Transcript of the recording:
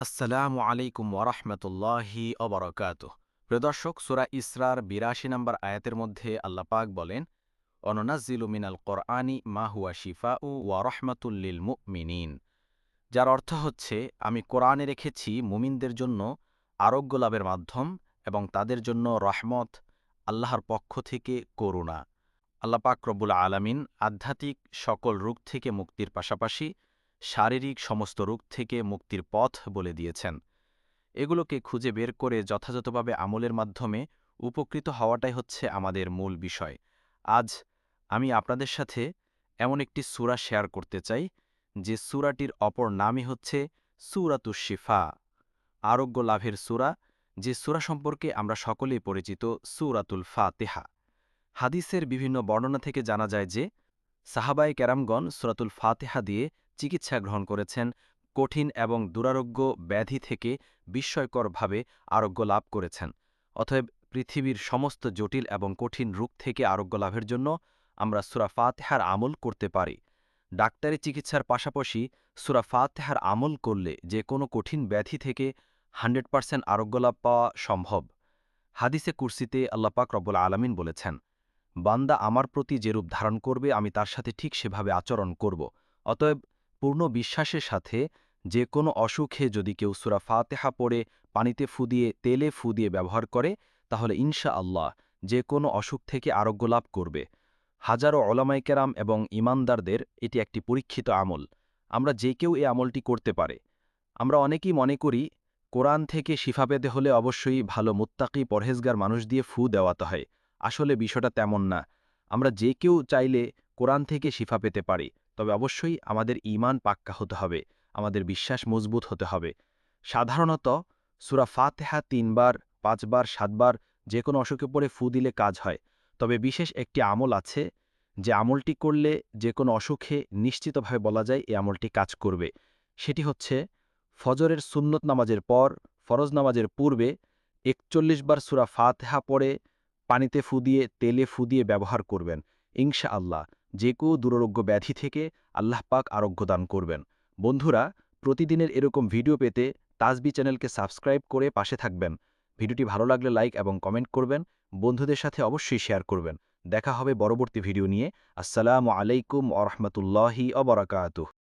আসসালামু আলাইকুম ওরহমতুল্লাহি অবরকাত প্রদর্শক সুরা ইসরার বিরাশি নম্বর আয়াতের মধ্যে আল্লাপাক বলেন অননাজিলু মিনাল কোরআনি মা হুয়া শিফা উ ওয়ারহমাতুল্লিল মুমিনিন। যার অর্থ হচ্ছে, আমি কোরআনে রেখেছি মুমিনদের জন্য আরোগ্য লাভের মাধ্যম এবং তাদের জন্য রহমত, আল্লাহর পক্ষ থেকে করুণা। আল্লাপাক রব্বুল আলামিন আধ্যাত্মিক সকল রোগ থেকে মুক্তির পাশাপাশি শারীরিক সমস্ত রোগ থেকে মুক্তির পথ বলে দিয়েছেন। এগুলোকে খুঁজে বের করে যথাযথভাবে আমলের মাধ্যমে উপকৃত হওয়াটাই হচ্ছে আমাদের মূল বিষয়। আজ আমি আপনাদের সাথে এমন একটি সুরা শেয়ার করতে চাই, যে সুরাটির অপর নামই হচ্ছে সুরাতুস শিফা। আরোগ্য লাভের সুরা, যে সুরা সম্পর্কে আমরা সকলেই পরিচিত, সুরাতুল ফাতেহা। হাদিসের বিভিন্ন বর্ণনা থেকে জানা যায় যে সাহাবাই ক্যারামগণ সুরাতুল ফাতেহা দিয়ে চিকিৎসা গ্রহণ করেছেন, কঠিন এবং দুরারোগ্য ব্যাধি থেকে বিস্ময়করভাবে আরোগ্য লাভ করেছেন। অতএব পৃথিবীর সমস্ত জটিল এবং কঠিন রোগ থেকে আরোগ্য লাভের জন্য আমরা সুরা ফাতেহার আমল করতে পারি। ডাক্তারি চিকিৎসার পাশাপাশি সুরা ফাতেহার আমল করলে যে কোনো কঠিন ব্যাধি থেকে হান্ড্রেড পার্সেন্ট আরোগ্য লাভ পাওয়া সম্ভব। হাদিসে কুর্সিতে আল্লাপাক রব্বুল আলামিন বলেছেন, বান্দা আমার প্রতি যেরূপ ধারণ করবে, আমি তার সাথে ঠিক সেভাবে আচরণ করব। অতএব পূর্ণ বিশ্বাসের সাথে যে কোনো অসুখে যদি কেউ সুরা ফাতেহা পড়ে, পানিতে ফু দিয়ে তেলে ফু দিয়ে ব্যবহার করে, তাহলে ইনশা আল্লাহ যে কোনো অসুখ থেকে আরোগ্য লাভ করবে। হাজারো অলামাইকেরাম এবং ইমানদারদের এটি একটি পরীক্ষিত আমল। আমরা যে কেউ এ আমলটি করতে পারে। আমরা অনেকেই মনে করি, কোরআন থেকে শিফা পেতে হলে অবশ্যই ভালো মুত্তাকি পরহেজগার মানুষ দিয়ে ফু দেওয়াতে হয়। আসলে বিষয়টা তেমন না। আমরা যে কেউ চাইলে কোরআন থেকে শিফা পেতে পারি। তবে অবশ্যই আমাদের ইমান পাক্কা হতে হবে, আমাদের বিশ্বাস মজবুত হতে হবে। সাধারণত সুরা ফাতেহা তিনবার, পাঁচবার, সাতবার যে কোনো অসুখে পড়ে ফু দিলে কাজ হয়। তবে বিশেষ একটি আমল আছে, যে আমলটি করলে যে কোনো অসুখে নিশ্চিতভাবে বলা যায় এই আমলটি কাজ করবে। সেটি হচ্ছে ফজরের সুন্নত নামাজের পর, ফরজ নামাজের পূর্বে একচল্লিশ বার সুরা ফাতেহা পড়ে পানিতে ফু দিয়ে, তেলে ফু দিয়ে ব্যবহার করবেন ইনশা আল্লাহ যে কেউ দুরারোগ্য ব্যাধি থেকে আল্লাহ পাক আরোগ্য দান করবেন। বন্ধুরা, প্রতিদিনের এরকম ভিডিও পেতে তাজবি চ্যানেলকে সাবস্ক্রাইব করে পাশে থাকবেন। ভিডিওটি ভালো লাগলে লাইক এবং কমেন্ট করবেন। বন্ধুদের সাথে অবশ্যই শেয়ার করবেন। দেখা হবে পরবর্তী ভিডিও নিয়ে। আসসালামু আলাইকুম আরহামতুল্লাহি অবরাকাতুহ